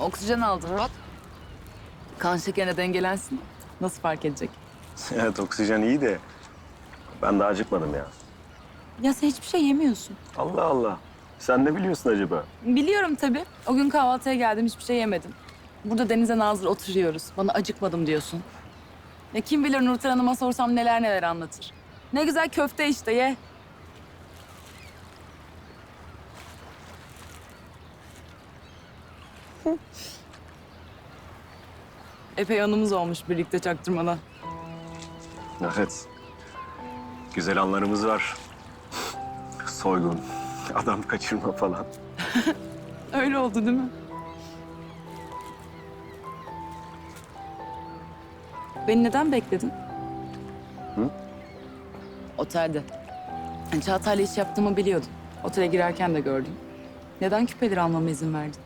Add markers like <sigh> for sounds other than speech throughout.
Oksijen aldım. Kan şekerine dengelensin. Nasıl fark edecek? <laughs> Evet oksijen iyi de ben daha acıkmadım ya. Ya sen hiçbir şey yemiyorsun. Allah Allah. Sen ne biliyorsun acaba? Biliyorum tabii. O gün kahvaltıya geldim hiçbir şey yemedim. Burada denize nazır oturuyoruz. Bana acıkmadım diyorsun. Ya kim bilir Nurten Hanım'a sorsam neler neler anlatır. Ne güzel köfte işte ye. <laughs> Epey anımız olmuş birlikte çaktırmadan. Evet. Güzel anlarımız var. Soygun, adam kaçırma falan. <laughs> Öyle oldu değil mi? Beni neden bekledin? Hı? Otelde. Yani Çağatay'la iş yaptığımı biliyordun. Otele girerken de gördüm. Neden küpeleri almama izin verdin?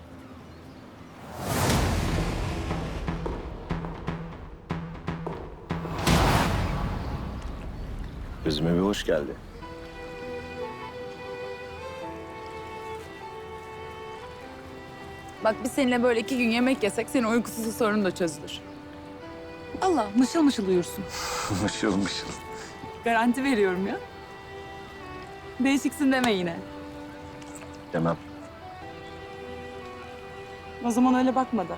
Gözüme bir hoş geldi. Bak biz seninle böyle iki gün yemek yesek senin uykusuzluk sorunu da çözülür. Allah mışıl mışıl uyursun. <laughs> mışıl mışıl. Garanti veriyorum ya. Değişiksin deme yine. Demem. O zaman öyle bakma da.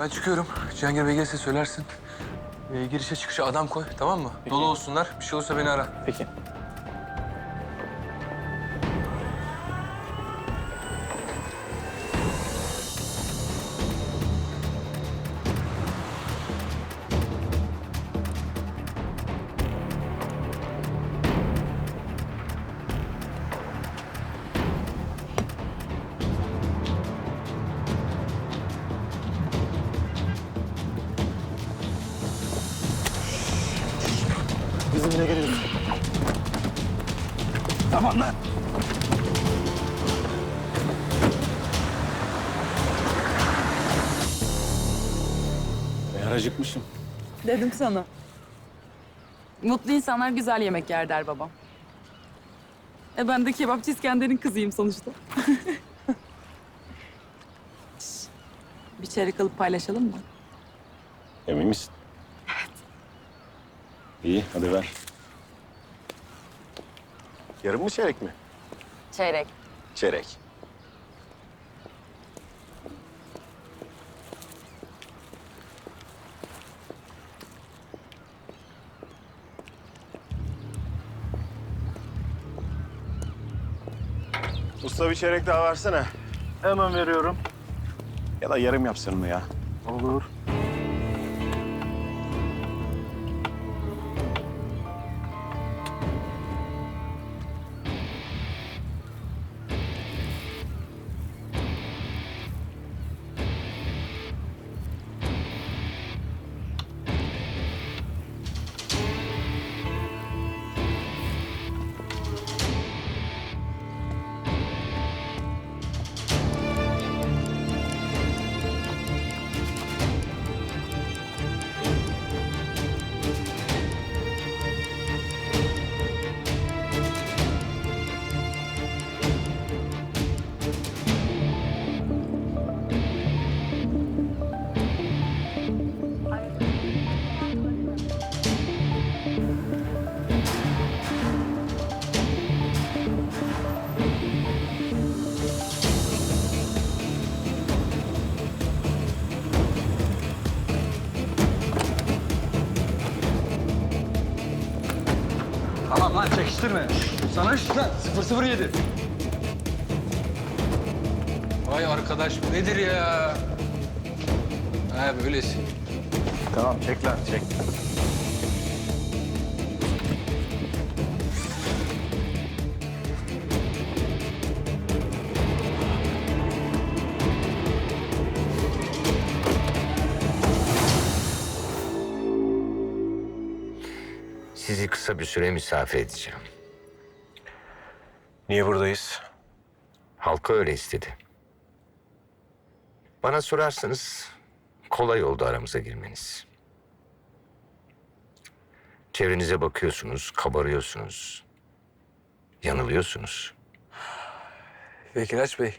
Ben çıkıyorum. Cihangir Bey gelirse söylersin. Ee, girişe çıkışa adam koy tamam mı? Dolu olsunlar. Bir şey olursa beni ara. Peki. Bizimle gelelim. Tamam lan. Ben acıkmışım. Dedim sana. Mutlu insanlar güzel yemek yer der babam. E ben de kebapçı İskender'in kızıyım sonuçta. <laughs> Bir çeyrek alıp paylaşalım mı? Emin misin? İyi, hadi ver. Yarım mı çeyrek mi? Çeyrek. Çeyrek. Usta bir çeyrek daha versene. Hemen veriyorum. Ya da yarım yapsın mı ya? Olur. Çekiştirme. Sana iş lan 007. Vay arkadaş bu nedir ya? Ha böylesi. Tamam çek lan çek. Sizi kısa bir süre misafir edeceğim. Niye buradayız? Halka öyle istedi. Bana sorarsanız kolay oldu aramıza girmeniz. Çevrenize bakıyorsunuz, kabarıyorsunuz. Yanılıyorsunuz. Vekil Bey,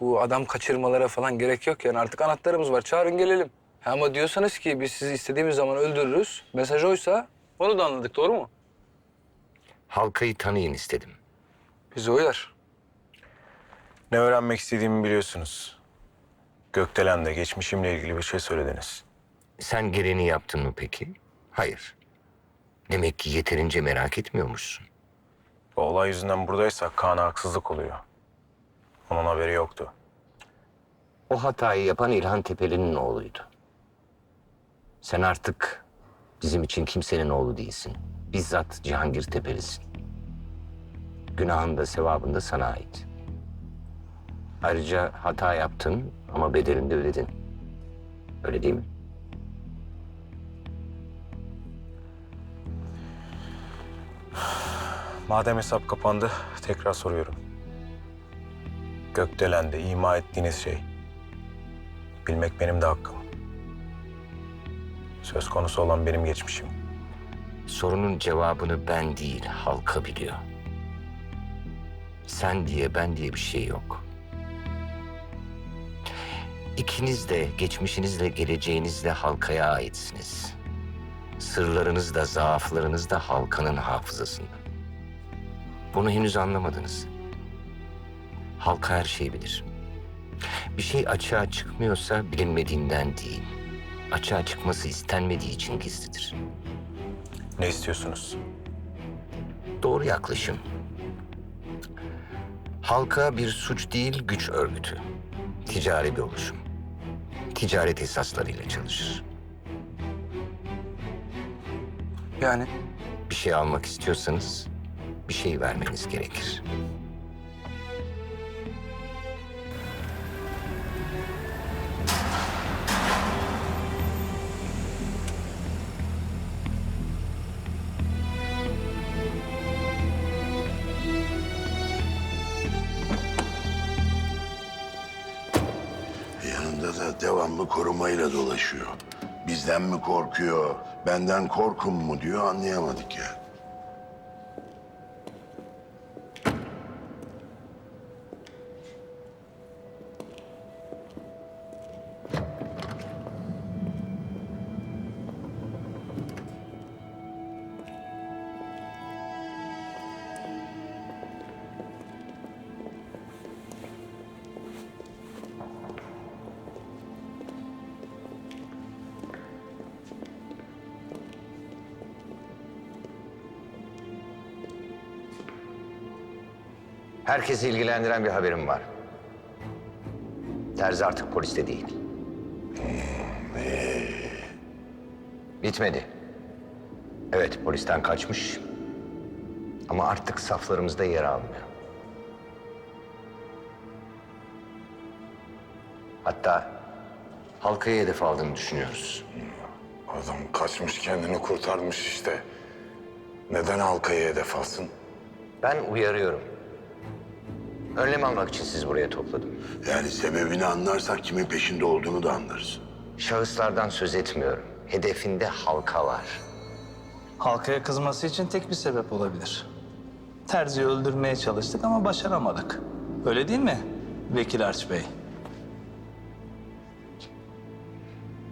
bu adam kaçırmalara falan gerek yok yani artık anahtarımız var. Çağırın gelelim. Ama diyorsanız ki biz sizi istediğimiz zaman öldürürüz. Mesaj oysa onu da anladık doğru mu? Halkayı tanıyın istedim. Bize uyar. Ne öğrenmek istediğimi biliyorsunuz. Gökdelen'de geçmişimle ilgili bir şey söylediniz. Sen gereğini yaptın mı peki? Hayır. Demek ki yeterince merak etmiyormuşsun. Bu olay yüzünden buradaysak Kaan'a haksızlık oluyor. Onun haberi yoktu. O hatayı yapan İlhan Tepeli'nin oğluydu. Sen artık bizim için kimsenin oğlu değilsin. Bizzat Cihangir Tepelisin. Günahın da sevabın da sana ait. Ayrıca hata yaptın ama bedelini de ödedin. Öyle değil mi? Madem hesap kapandı, tekrar soruyorum. Gökdelen'de ima ettiğiniz şey, bilmek benim de hakkım. Söz konusu olan benim geçmişim. Sorunun cevabını ben değil, halka biliyor. Sen diye, ben diye bir şey yok. İkiniz de geçmişinizle, geleceğinizle halkaya aitsiniz. Sırlarınız da, zaaflarınız da halkanın hafızasında. Bunu henüz anlamadınız. Halka her şeyi bilir. Bir şey açığa çıkmıyorsa bilinmediğinden değil, açığa çıkması istenmediği için gizlidir. Ne istiyorsunuz? Doğru yaklaşım. Halka bir suç değil, güç örgütü. Ticari bir oluşum. Ticaret esaslarıyla çalışır. Yani Bir şey almak istiyorsanız bir şey vermeniz gerekir. Devamlı korumayla dolaşıyor. Bizden mi korkuyor, benden korkun mu diyor anlayamadık ya. Herkesi ilgilendiren bir haberim var. Terzi artık poliste değil. Bitmedi. Evet, polisten kaçmış. Ama artık saflarımızda yer almıyor. Hatta halkayı hedef aldığını düşünüyoruz. Adam kaçmış kendini kurtarmış işte. Neden halkayı hedef alsın? Ben uyarıyorum. Önlem almak için sizi buraya topladım. Yani sebebini anlarsak kimin peşinde olduğunu da anlarız. Şahıslardan söz etmiyorum. Hedefinde halka var. Halkaya kızması için tek bir sebep olabilir. Terzi'yi öldürmeye çalıştık ama başaramadık. Öyle değil mi Vekil Arç Bey?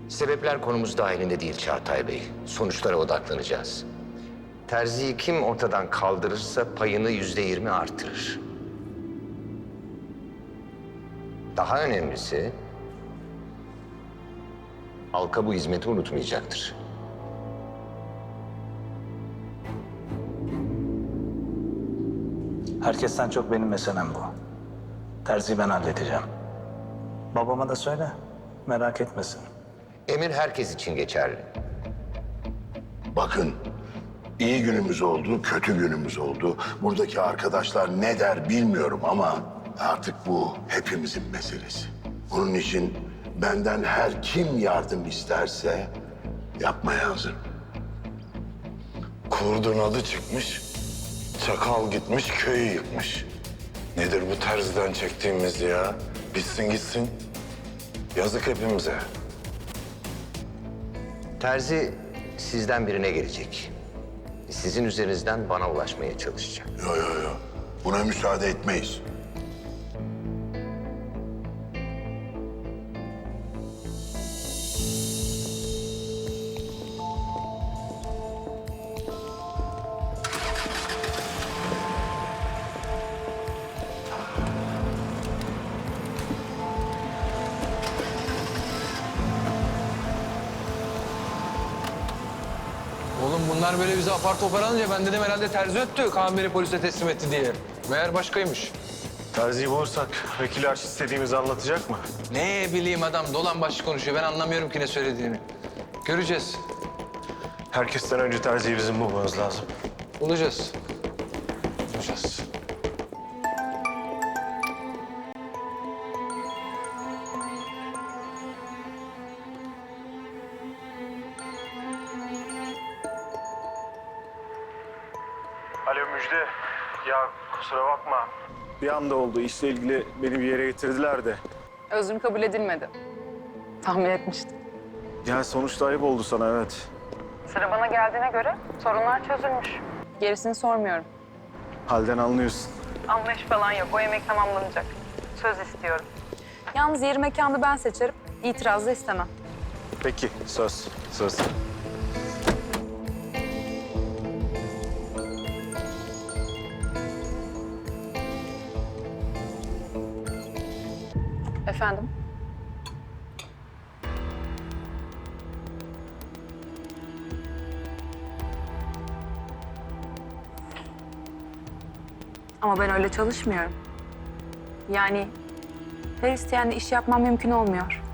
Sebepler konumuz dahilinde değil Çağatay Bey. Sonuçlara odaklanacağız. Terziyi kim ortadan kaldırırsa payını yüzde yirmi artırır. Daha önemlisi... ...halka bu hizmeti unutmayacaktır. Herkesten çok benim meselem bu. Terzi'yi ben halledeceğim. Babama da söyle, merak etmesin. Emir herkes için geçerli. Bakın, iyi günümüz oldu, kötü günümüz oldu. Buradaki arkadaşlar ne der bilmiyorum ama artık bu hepimizin meselesi. Onun için benden her kim yardım isterse yapmaya hazırım. Kurdun adı çıkmış, çakal gitmiş köyü yıkmış. Nedir bu terziden çektiğimiz ya? Bitsin gitsin. Yazık hepimize. Terzi sizden birine gelecek. sizin üzerinizden bana ulaşmaya çalışacak. Yo yo yo. Buna müsaade etmeyiz. Bunlar böyle bize apar topar alınca ben dedim herhalde terzi öttü. Kaan beni polise teslim etti diye. Meğer başkaymış. Terziyi bulursak vekil arş istediğimizi anlatacak mı? Ne bileyim adam dolan başı konuşuyor. Ben anlamıyorum ki ne söylediğini. Göreceğiz. Herkesten önce terziyi bizim bulmamız lazım. Bulacağız. Bulacağız. Bir anda oldu. İşle ilgili beni bir yere getirdiler de. Özrüm kabul edilmedi. Tahmin etmiştim. Ya sonuçta ayıp oldu sana evet. Sıra bana geldiğine göre sorunlar çözülmüş. Gerisini sormuyorum. Halden anlıyorsun. Anlayış falan yok. O yemek tamamlanacak. Söz istiyorum. Yalnız yeri mekanı ben seçerim. İtiraz da istemem. Peki söz. Söz. Efendim? Ama ben öyle çalışmıyorum. Yani her isteyenle iş yapmam mümkün olmuyor.